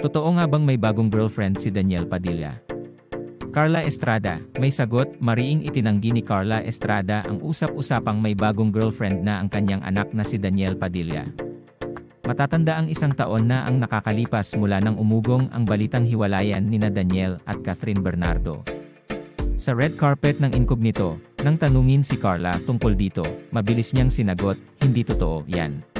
Totoo nga bang may bagong girlfriend si Daniel Padilla? Carla Estrada, may sagot, mariing itinanggi ni Carla Estrada ang usap-usapang may bagong girlfriend na ang kanyang anak na si Daniel Padilla. Matatanda ang isang taon na ang nakakalipas mula nang umugong ang balitang hiwalayan nina Daniel at Catherine Bernardo. Sa red carpet ng incognito, nang tanungin si Carla tungkol dito, mabilis niyang sinagot, hindi totoo yan.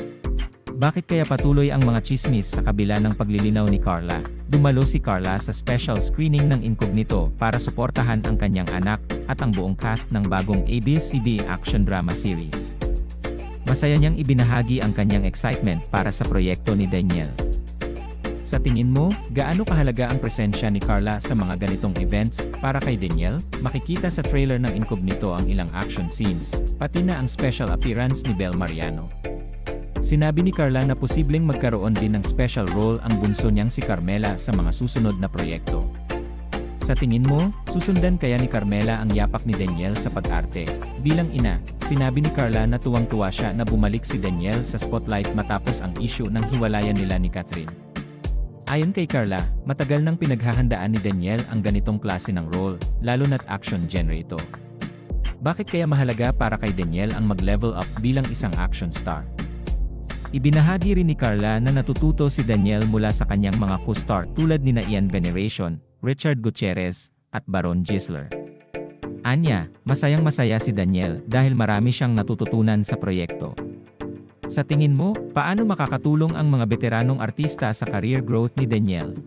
Bakit kaya patuloy ang mga chismis sa kabila ng paglilinaw ni Carla? Dumalo si Carla sa special screening ng Incognito para suportahan ang kanyang anak at ang buong cast ng bagong ABS-CBN action drama series. Masaya niyang ibinahagi ang kanyang excitement para sa proyekto ni Daniel. Sa tingin mo, gaano kahalaga ang presensya ni Carla sa mga ganitong events para kay Daniel? Makikita sa trailer ng Incognito ang ilang action scenes, pati na ang special appearance ni Bel Mariano. Sinabi ni Carla na posibleng magkaroon din ng special role ang bunso niyang si Carmela sa mga susunod na proyekto. Sa tingin mo, susundan kaya ni Carmela ang yapak ni Daniel sa pag-arte? Bilang ina, sinabi ni Carla na tuwang-tuwa siya na bumalik si Daniel sa spotlight matapos ang issue ng hiwalayan nila ni Catherine. Ayon kay Carla, matagal nang pinaghahandaan ni Daniel ang ganitong klase ng role, lalo na't action genre ito. Bakit kaya mahalaga para kay Daniel ang mag-level up bilang isang action star? Ibinahagi rin ni Carla na natututo si Daniel mula sa kanyang mga co-star tulad ni Ian Veneration, Richard Gutierrez, at Baron Gisler. Anya, masayang masaya si Daniel dahil marami siyang natututunan sa proyekto. Sa tingin mo, paano makakatulong ang mga veteranong artista sa career growth ni Daniel?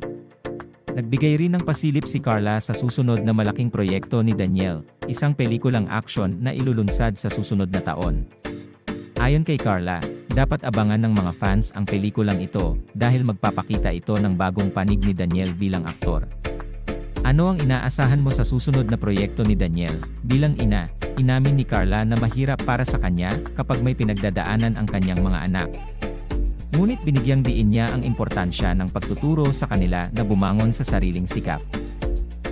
Nagbigay rin ng pasilip si Carla sa susunod na malaking proyekto ni Daniel, isang pelikulang action na ilulunsad sa susunod na taon. Ayon kay Carla, dapat abangan ng mga fans ang pelikulang ito dahil magpapakita ito ng bagong panig ni Daniel bilang aktor. Ano ang inaasahan mo sa susunod na proyekto ni Daniel? Bilang ina, inamin ni Carla na mahirap para sa kanya kapag may pinagdadaanan ang kanyang mga anak. Ngunit binigyang diin niya ang importansya ng pagtuturo sa kanila na bumangon sa sariling sikap.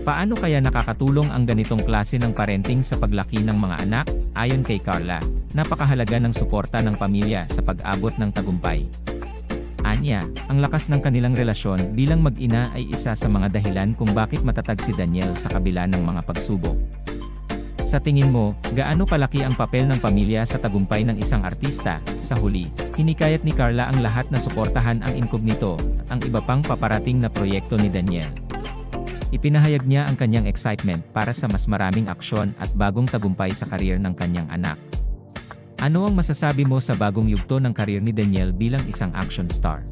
Paano kaya nakakatulong ang ganitong klase ng parenting sa paglaki ng mga anak? Ayon kay Carla, napakahalaga ng suporta ng pamilya sa pag-abot ng tagumpay. Anya, ang lakas ng kanilang relasyon bilang mag-ina ay isa sa mga dahilan kung bakit matatag si Daniel sa kabila ng mga pagsubok. Sa tingin mo, gaano kalaki ang papel ng pamilya sa tagumpay ng isang artista? Sa huli, hinikayat ni Carla ang lahat na suportahan ang incognito at ang iba pang paparating na proyekto ni Daniel. Ipinahayag niya ang kanyang excitement para sa mas maraming aksyon at bagong tagumpay sa karir ng kanyang anak. Ano ang masasabi mo sa bagong yugto ng karir ni Daniel bilang isang action star?